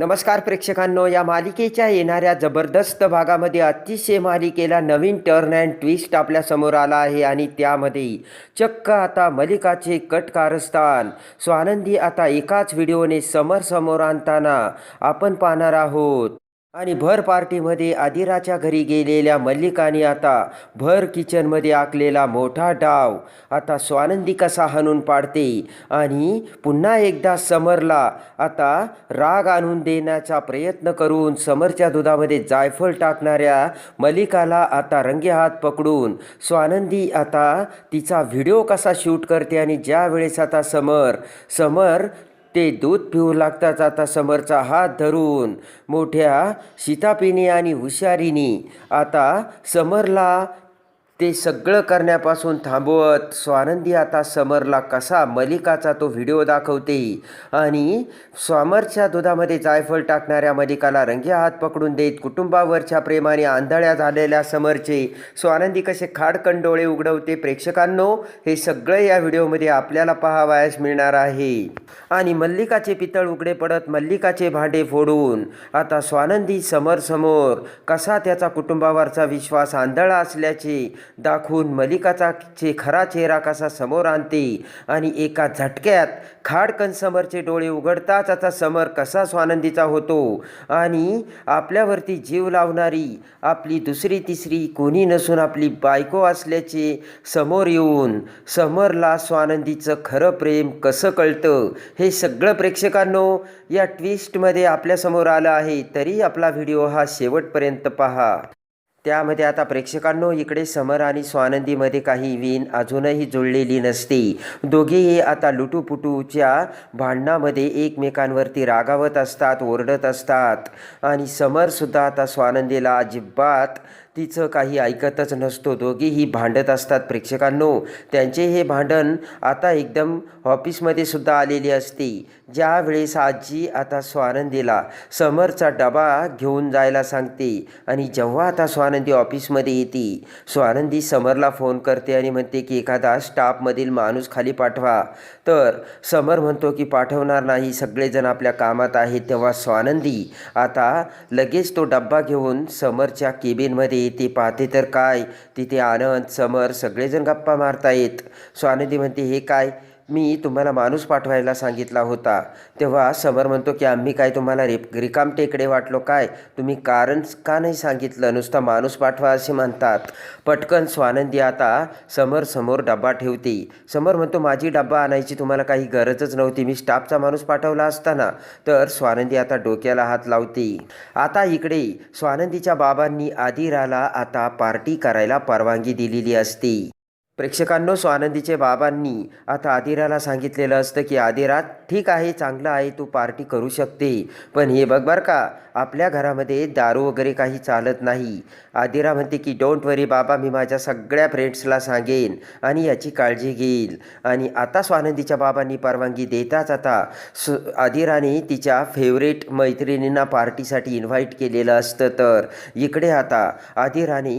नमस्कार प्रेक्षकांनो या मालिकेच्या येणाऱ्या जबरदस्त भागामध्ये अतिशय मालिकेला नवीन टर्न अँड ट्विस्ट आपल्यासमोर आला आहे आणि त्यामध्ये चक्क आता मलिकाचे कट कारस्थान स्वानंदी आता एकाच व्हिडिओने समर समोर आणताना आपण पाहणार आहोत. आणि भर पार्टीमध्ये आदिराच्या घरी गेलेल्या मल्लिकाने आता भर किचनमध्ये आखलेला मोठा डाव. आता स्वानंदी कसा हाणून पाडते आणि पुन्हा एकदा समरला आता राग आणून देण्याचा प्रयत्न करून समरच्या दुधामध्ये जायफळ टाकणाऱ्या मल्लिकाला आता रंगेहात पकडून स्वानंदी आता तिचा व्हिडिओ कसा शूट करते आणि ज्या वेळेस आता समर समर ते दूध पिऊ लागताच आता समरचा हात धरून मोठ्या शितापिनी आणि हुशारीने आता समरला ते सगळं करण्यापासून थांबवत स्वानंदी आता समरला कसा मलिकाचा तो व्हिडिओ दाखवते. आणि स्वामरच्या दुधामध्ये जायफळ टाकणाऱ्या मलिकाला रंगे हात पकडून देत कुटुंबावरच्या प्रेमाने आंधळ्या झालेल्या समरचे स्वानंदी कसे खाडकन डोळे उघडवते. प्रेक्षकांनो हे सगळं या व्हिडिओमध्ये आपल्याला पाहावयास मिळणार आहे. आणि मल्लिकाचे पितळ उघडे पडत मल्लिकाचे भांडे फोडून आता स्वानंदी समोर कसा त्याचा कुटुंबावरचा विश्वास आंधळा असल्याचे दाखवून मलिकाचा चे खरा चेहरा कसा समोर आणते आणि एका झटक्यात खाडकन समरचे डोळे उघडताच आता समर कसा स्वानंदीचा होतो आणि आपल्यावरती जीव लावणारी आपली दुसरी तिसरी कोणी नसून आपली बायको असल्याचे समोर येऊन समरला स्वानंदीचं खरं प्रेम कसं कळतं हे सगळं प्रेक्षकांनो या ट्विस्टमध्ये आपल्यासमोर आलं आहे. तरी आपला व्हिडिओ हा शेवटपर्यंत पहा. त्यामध्ये आता प्रेक्षकांनो इकडे समर आणि स्वानंदीमध्ये काही विण अजूनही जुळलेली नसते. दोघेही आता लुटूपुटूच्या भांडणामध्ये एकमेकांवरती रागावत असतात ओरडत असतात. आणि समरसुद्धा आता स्वानंदीला अजिबात तिचं काही ऐकतच नसतो. दोघेही भांडत असतात प्रेक्षकांनो. त्यांचे हे भांडण आता एकदम ऑफिसमध्ये सुद्धा आलेली असते. ज्यावेळेस आजी आता स्वानंदीला समरचा डबा घेऊन जायला सांगते आणि जेव्हा आता स्वानंदी ऑफिसमध्ये येते स्वानंदी समरला फोन करते आणि म्हणते की एखादा स्टाफमधील माणूस खाली पाठवा. तर समर म्हणतो की पाठवणार नाही. सगळेजण आपल्या कामात आहेत. तेव्हा स्वानंदी आता लगेच तो डब्बा घेऊन समरच्या केबिनमध्ये येते. पाहते तर काय? तिथे आनंद समर सगळेजण गप्पा मारतायत. स्वानंदी म्हणते हे काय? मी तुम्हाला माणूस पाठवायला सांगितला होता. तेव्हा समर म्हणतो की आम्ही काय तुम्हाला रिप रिकाम टेकडे वाटलो काय? तुम्ही कारण का नाही सांगितलं? नुसता माणूस पाठवा असे म्हणतात. पटकन स्वानंदी आता समर समोर डब्बा ठेवते. समर म्हणतो माझी डब्बा आणायची तुम्हाला काही गरजच नव्हती. मी स्टाफचा माणूस पाठवला असताना. तर स्वानंदी आता डोक्याला हात लावते. आता इकडे स्वानंदीच्या बाबांनी आदिराला आता पार्टी करायला परवानगी दिलेली असते. प्रेक्षकांनो स्वानंदीचे बाबांनी आता आदिराला सांगितलेलं असतं की आदिरात ठीक आहे चांगलं आहे तू पार्टी करू शकते. पण हे बघ बरं का आपल्या घरामध्ये दारू वगैरे काही चालत नाही. आदिरा म्हणते की डोंट वरी बाबा मी माझ्या सगळ्या फ्रेंड्सला सांगेन आणि याची काळजी घेईल. आणि आता स्वानंदीच्या बाबांनी परवानगी देताच आता सु आदिराने तिच्या फेवरेट मैत्रिणींना पार्टीसाठी इन्व्हाइट केलेलं असतं तर. इकडे आता आदिराने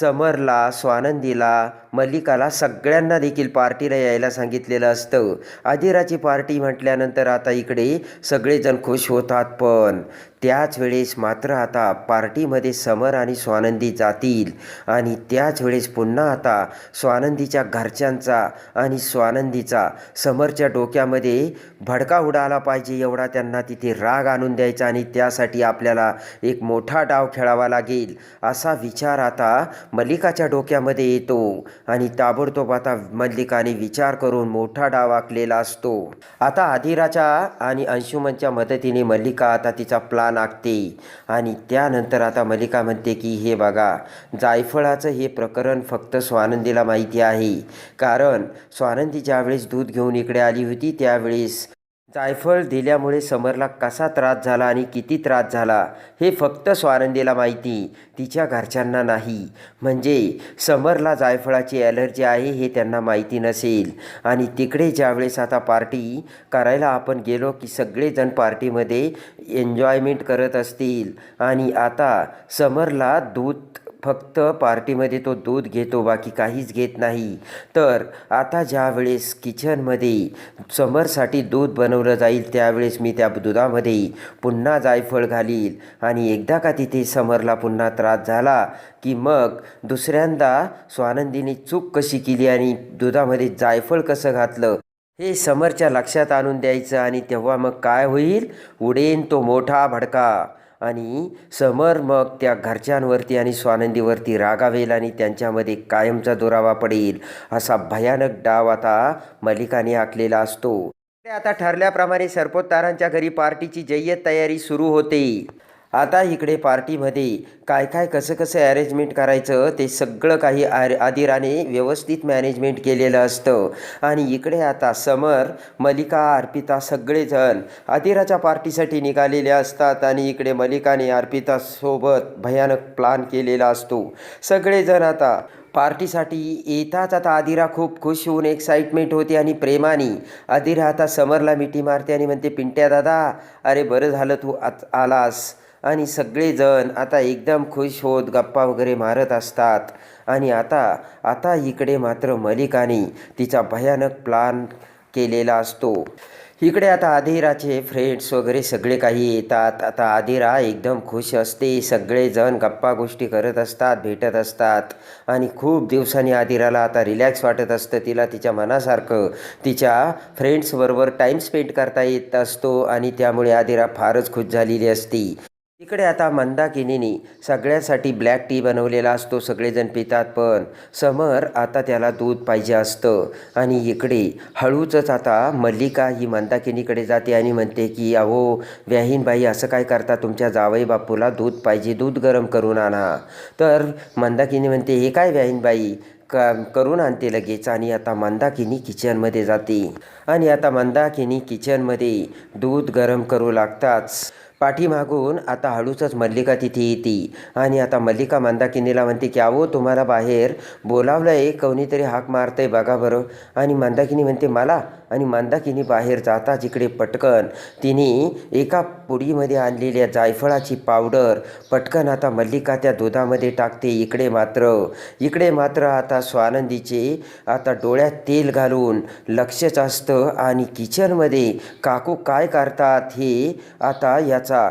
समरला स्वानंदीला मल्लिकाला सगळ्यांना देखील पार्टीला यायला सांगितलेलं असतं. आदिराची पार्टी म्हटल्या झाल्यानंतर आता इकडे सगळेजण खुश होतात पण. त्याच वेळेस मात्र आता पार्टीमध्ये समर आणि स्वानंदी जातील. आणि त्याच वेळेस पुन्हा आता स्वानंदीच्या घरच्यांचा आणि स्वानंदीचा समरच्या डोक्यामध्ये भडका उडाला पाहिजे एवढा त्यांना तिथे राग आणून द्यायचा आणि त्यासाठी आपल्याला एक मोठा डाव खेळावा लागेल असा विचार आता मल्लिकाच्या डोक्यामध्ये येतो. आणि ताबडतोब आता मल्लिकाने विचार करून मोठा डाव आखलेला असतो. आता आदिराच्या आणि अंशुमनच्या मदतीने मल्लिका आता तिचा प्लान लागते आणि त्यानंतर आता मलिका म्हणते की हे बघा जायफळाचं हे प्रकरण फक्त स्वानंदीला माहिती आहे. कारण स्वानंदी ज्यावेळेस दूध घेऊन इकडे आली होती त्यावेळेस जायफळ दिल्यामुळे समरला कसा त्रास झाला आणि किती त्रास झाला हे फक्त स्वानंदीला माहिती तिच्या घरच्यांना नाही. म्हणजे समरला जायफळाची ॲलर्जी आहे हे त्यांना माहिती नसेल. आणि तिकडे ज्यावेळेस आता पार्टी करायला आपण गेलो की सगळेजण पार्टीमध्ये एन्जॉयमेंट करत असतील. आणि आता समरला दूध फक्त पार्टीमध्ये तो दूध घेतो बाकी काहीच घेत नाही. तर आता ज्या वेळेस किचनमध्ये समरसाठी दूध बनवलं जाईल त्यावेळेस मी त्या दुधामध्ये पुन्हा जायफळ घालील. आणि एकदा का तिथे समरला पुन्हा त्रास झाला की मग दुसऱ्यांदा स्वानंदीने चूक कशी केली आणि दुधामध्ये जायफळ कसं घातलं हे समरच्या लक्षात आणून द्यायचं आणि तेव्हा मग काय होईल? उडेन तो मोठा भडका. आणि समर मग त्या घरच्यांवरती आणि स्वानंदीवरती रागावेल आणि त्यांच्यामध्ये कायमचा दुरावा पडेल असा भयानक डाव आता मलिकाने आखलेला असतो. आता ठरल्याप्रमाणे सरपोतदारांच्या घरी पार्टीची जय्यत तयारी सुरू होते. आता इकडे पार्टीमध्ये काय काय कसं कसं अरेंजमेंट करायचं ते सगळं काही आर आदिराने व्यवस्थित मॅनेजमेंट केलेलं असतं. आणि इकडे आता समर मलिका अर्पिता सगळेजण आदिराच्या पार्टीसाठी निघालेले असतात आणि इकडे मलिकाने अर्पितासोबत भयानक प्लान केलेला असतो. सगळेजण आता पार्टीसाठी येताच आता आदिरा खूप खुश होऊन एक्साइटमेंट होते आणि प्रेमाने आदिरा आता समरला मिठी मारते आणि म्हणते पिंट्या दादा अरे बरं झालं तू आत आलास. आणि सगळेजण आता एकदम खुश होत गप्पा वगैरे मारत असतात. आणि आता आता इकडे मात्र मलिकाने तिचा भयानक प्लान केलेला असतो. इकडे आता आदिराचे फ्रेंड्स वगैरे सगळे काही येतात. आता आदिरा एकदम खुश असते. सगळेजण गप्पा गोष्टी करत असतात भेटत असतात. आणि खूप दिवसांनी आदिराला आता रिलॅक्स वाटत असतं. तिला तिच्या मनासारखं तिच्या फ्रेंड्सबरोबर टाईम स्पेंड करता येत असतो. आणि त्यामुळे आदिरा फारच खुश झालेली असती. इकडे आता मंदाकिनीने सगळ्यांसाठी ब्लॅक टी बनवलेला असतो सगळेजण पितात पण. समर आता त्याला दूध पाहिजे असतं. आणि इकडे हळूचच आता मल्लिका ही मंदाकिनीकडे जाते आणि म्हणते की अहो व्याहीनबाई असं काय करता तुमच्या जावई बापूला दूध पाहिजे दूध गरम करून आणा. तर मंदाकिनी म्हणते हे काय व्याहीनबाई का करून आणते लगेच. आणि आता मंदाकिनी किचनमध्ये जाते. आणि आता मंदाकिनी किचनमध्ये दूध गरम करू लागताच पाठीमागून आता हळूचच मल्लिका तिथे येते. आणि आता मल्लिका मंदाकिनीला म्हणते की अहो तुम्हाला बाहेर बोलावलं आहे कोणीतरी हाक मारतंय बघा बरं. आणि मंदाकिनी म्हणते मला आणि मंदाकिनी बाहेर जाता जिकडे पटकन. तिने एका पुडीमध्ये आणलेल्या जायफळाची पावडर पटकन आता मल्लिका त्या दुधामध्ये टाकते. इकडे मात्र इकडे मात्र आता स्वानंदीचे आता डोळ्यात तेल घालून लक्षच असतं. आणि किचनमध्ये काकू काय करतात हे आता याचा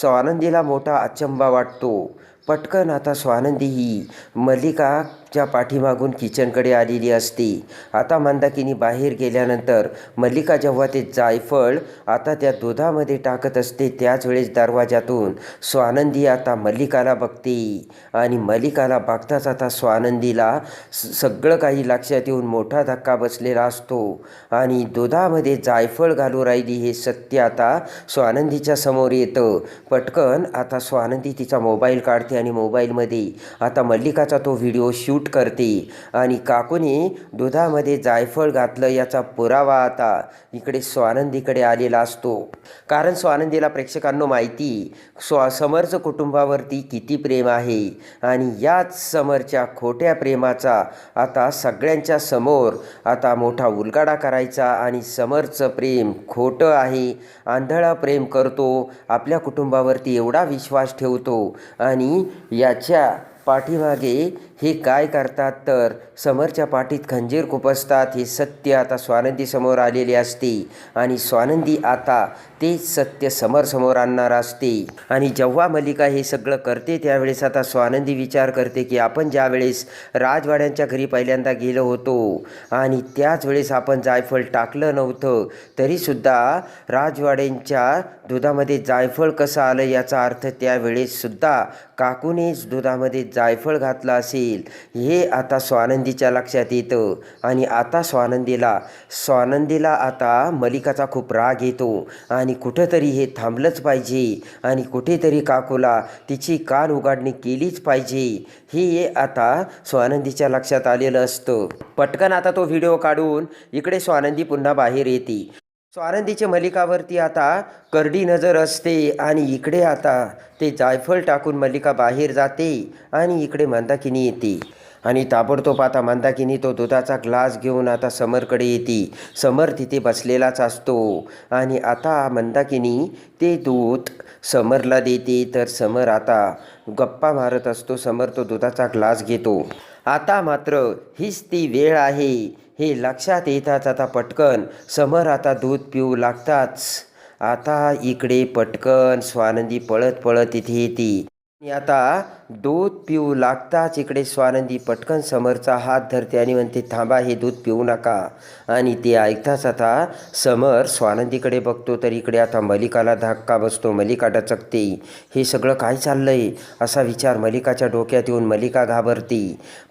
स्वानंदीला मोठा अचंबा वाटतो. पटकन आता स्वानंदी ही मल्लिका च्या पाठीमागून किचनकडे आलेली असते. आता मंदाकिनी बाहेर गेल्यानंतर मल्लिका जेव्हा ते जायफळ आता त्या दुधामध्ये टाकत असते त्याच वेळेस दरवाजातून स्वानंदी आता मल्लिकाला बघते. आणि मल्लिकाला बघताच आता स्वानंदीला स- सगळं काही लक्षात येऊन मोठा धक्का बसलेला असतो. आणि दुधामध्ये जायफळ घालू राहिली हे सत्य आता स्वानंदीच्या समोर येतं. पटकन आता स्वानंदी तिचा मोबाईल काढते आणि मोबाईलमध्ये आता मल्लिकाचा तो व्हिडिओ शूट करते. आणि काकूने दुधामध्ये जायफळ घातलं याचा पुरावा आता इकडे स्वानंदीकडे आलेला असतो. कारण स्वानंदीला प्रेक्षकांना माहिती स्वा समरचं कुटुंबावरती किती प्रेम आहे. आणि याच समरच्या खोट्या प्रेमाचा आता सगळ्यांच्या समोर आता मोठा उलगाडा करायचा आणि समरचं प्रेम खोटं आहे. आंधळा प्रेम करतो आपल्या कुटुंबावरती एवढा विश्वास ठेवतो आणि याच्या पाठीमागे हे काय करतात तर समरच्या पाठीत खंजीर खुपसतात हे सत्य आता स्वानंदी समोर आलेले असते. आणि स्वानंदी आता ते सत्य समर समोर आणणार असते. आणि जेव्हा मल्लिका हे सगळं करते त्यावेळेस आता स्वानंदी विचार करते की आपण ज्यावेळेस राजवाड्यांच्या घरी पहिल्यांदा गेलो होतो आणि त्याच वेळेस आपण जायफळ टाकलं नव्हतं तरीसुद्धा राजवाड्यांच्या दुधामध्ये जायफळ कसं आलं याचा अर्थ त्यावेळेससुद्धा काकूनेच दुधामध्ये जायफळ घातलं असेल हे आता स्वानंदीच्या लक्षात येतं. आणि आता स्वानंदीला स्वानंदीला आता मलिकाचा खूप राग येतो. आणि कुठंतरी हे थांबलंच पाहिजे. आणि कुठेतरी काकूला तिची कान उघडणी केलीच पाहिजे. हे आता स्वानंदीच्या लक्षात आलेलं असतं. पटकन आता तो व्हिडिओ काढून इकडे स्वानंदी पुन्हा बाहेर येते. स्वारंदीच्या मलिकावरती आता करडी नजर असते आणि इकडे आता ते जायफळ टाकून मल्लिका बाहेर जाते आणि इकडे मंदाकिनी येते. आणि ताबडतोब आता मंदाकिनी तो दुधाचा ग्लास घेऊन आता समरकडे येते. समर तिथे बसलेलाच असतो. आणि आता मंदाकिनी ते दूध समरला देते. तर समर आता गप्पा मारत असतो. समर तो दुधाचा ग्लास घेतो. आता मात्र हीच ती वेळ आहे. हे लक्षात येताच आता पटकन समर आता दूध पिऊ लागताच. आता इकडे पटकन स्वानंदी पळत पळत इथे येते. मी आता दूध पिऊ लागताच इकडे स्वानंदी पटकन समरचा हात धरते आणि म्हणते थांबा हे दूध पिऊ नका. आणि ते ऐकताच आता समर स्वानंदीकडे बघतो तर इकडे आता मलिकाला धक्का बसतो मलिका डचकते. हे सगळं काय चाललंय? असा विचार मलिकाच्या डोक्यात येऊन मलिका घाबरते.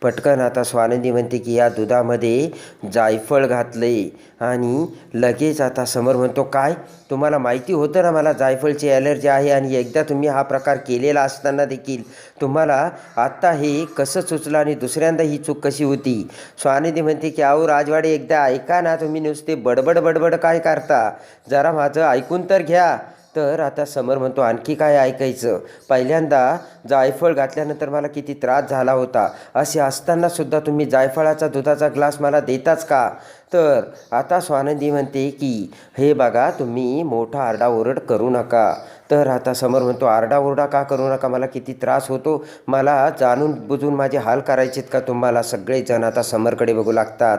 पटकन आता स्वानंदी म्हणते की या दुधामध्ये जायफळ घातले आणि लगेच आता समर म्हणतो काय? तुम्हाला माहिती होतं ना मला जायफळची ॲलर्जी आहे आणि एकदा तुम्ही हा प्रकार केलेला असताना देखील. तुम्हाला आत्ता हे कसं सुचलं आणि दुसऱ्यांदा ही चूक कशी होती? स्वानिधी म्हणते की अहो राजवाडे एकदा ऐका ना तुम्ही नुसते बडबड बडबड काय करता? जरा माझं ऐकून तर घ्या. तर आता समर म्हणतो आणखी काय ऐकायचं? पहिल्यांदा जायफळ घातल्यानंतर मला किती त्रास झाला होता. असे असतानासुद्धा तुम्ही जायफळाचा दुधाचा ग्लास मला देताच का? तर आता स्वानंदी म्हणते की हे बघा तुम्ही मोठा आरडाओरड करू नका. तर आता समोर म्हणतो आरडाओरडा का करू नका? मला किती त्रास होतो. मला जाणून बुजून माझे हाल करायचेत का तुम्हाला? सगळेजण आता समरकडे बघू लागतात.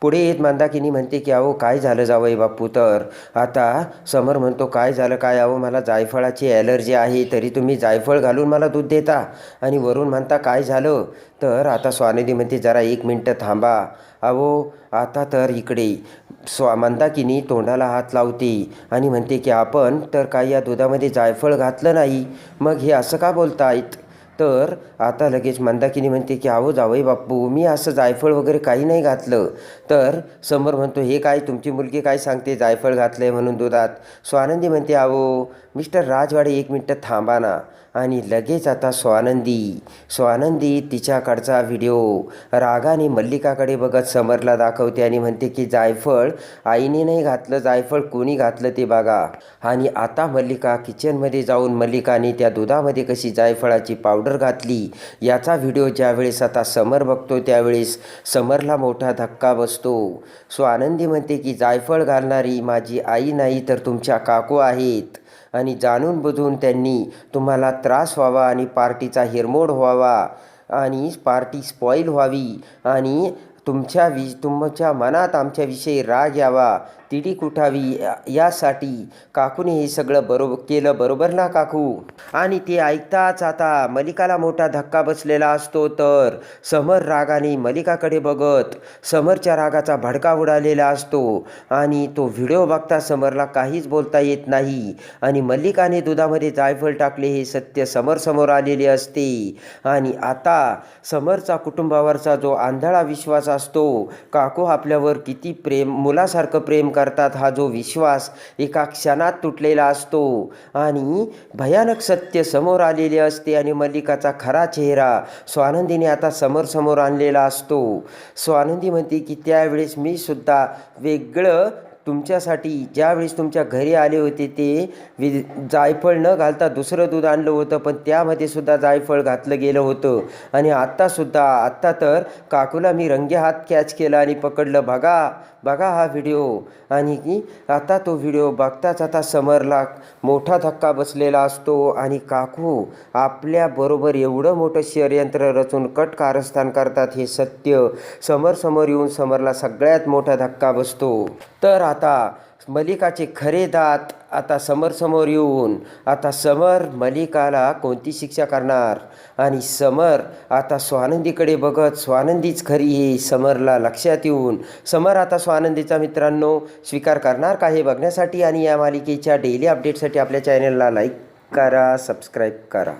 पुढे येत मंदाकिनी म्हणते की अहो काय झालं जावई बापू तर? आता समर म्हणतो काय झालं? काय? अहो मला जायफळाची ॲलर्जी आहे. तरी तुम्ही जायफळ घालून मला दूध देता. आणि वरून म्हणता काय झालं? तर आता स्वानिधी म्हणते जरा एक मिनटं थांबा. अहो आता तर इकडे. स्वा मंदाकिनी तोंडाला हात लावते आणि म्हणते की आपण तर काही या दुधामध्ये जायफळ घातलं नाही. मग हे असं का बोलतायत? तर आता लगेच मंदाकिनी म्हणते की अहो जावई बाप्पू मी असं जायफळ वगैरे काही नाही घातलं. तर समोर म्हणतो हे काय तुमची मुलगी काय सांगते जायफळ घातलं आहे म्हणून दुधात? स्वानंदी म्हणते अहो मिस्टर राजवाडे एक मिनटं थांबा ना. आणि लगेच आता स्वानंदी. स्वानंदी तिच्याकडचा व्हिडिओ रागाने मल्लिकाकडे बघत समरला दाखवते आणि म्हणते की जायफळ आईने नाही घातलं जायफळ कोणी घातलं ते बघा. आणि आता मल्लिका किचनमध्ये जाऊन मल्लिकाने त्या दुधामध्ये कशी जायफळाची पावडर घातली याचा व्हिडिओ ज्यावेळेस आता समर बघतो त्यावेळेस समरला मोठा धक्का बसतो. स्वानंदी आनंदी म्हणते की जायफळ घालणारी माझी आई नाही तर तुमच्या काकू आहेत. आणि जाणून बुजून त्यांनी तुम्हाला त्रास व्हावा आणि पार्टीचा हिरमोड व्हावा आणि पार्टी स्पॉईल व्हावी आणि तुमच्या वि तुमच्या मनात आमच्याविषयी राग यावा. तिडीक कुठावी यासाठी काकूने हे सगळं बरोबर केलं बरोबर ना काकू? आणि ते ऐकताच आता मलिकाला मोठा धक्का बसलेला असतो तर समर रागाने मलिकाकडे बघत समरच्या रागाचा भडका उडालेला असतो आणि तो व्हिडिओ बघता समरला काहीच बोलता येत नाही आणि मल्लिकाने दुधामध्ये जायफळ टाकले हे सत्य समोर आलेले असते. आणि आता समरचा कुटुंबावरचा जो आंधळा विश्वास असतो काकू आपल्यावर किती प्रेम मुलासारखं प्रेम करतात हा जो विश्वास एका क्षणात तुटलेला असतो. आणि भयानक सत्य समोर आलेले असते आणि मल्लिकाचा खरा चेहरा स्वानंदीने आता समोर समोर आणलेला असतो. स्वानंदी म्हणते की त्यावेळेस मी सुद्धा वेगळं तुमच्यासाठी ज्यावेळेस तुमच्या घरी आले होते ते वि जायफळ न घालता दुसरं दूध आणलं होतं पण त्यामध्ये सुद्धा जायफळ घातलं गेलं होतं. आणि आत्तासुद्धा आत्ता तर काकूला मी रंगे हात कॅच केला आणि पकडलं बघा बघा हा व्हिडिओ. आणि की आता तो व्हिडिओ बघताच आता समरला मोठा धक्का बसलेला असतो. आणि काकू आपल्याबरोबर एवढं मोठं षडयंत्र रचून कट कारस्थान करतात हे सत्य. समर समोर येऊन समरला सगळ्यात मोठा धक्का बसतो. तर आता मलिकाचे खरे दात आता समर समोर येऊन आता समर मलिकाला कोणती शिक्षा करणार? आणि समर आता स्वानंदीकडे बघत स्वानंदीच खरी हे समरला लक्षात येऊन. समर आता स्वानंदीचा मित्रांनो स्वीकार करणार का हे बघण्यासाठी? आणि या मालिकेच्या डेली अपडेटसाठी आपल्या चॅनलला लाईक करा सबस्क्राईब करा.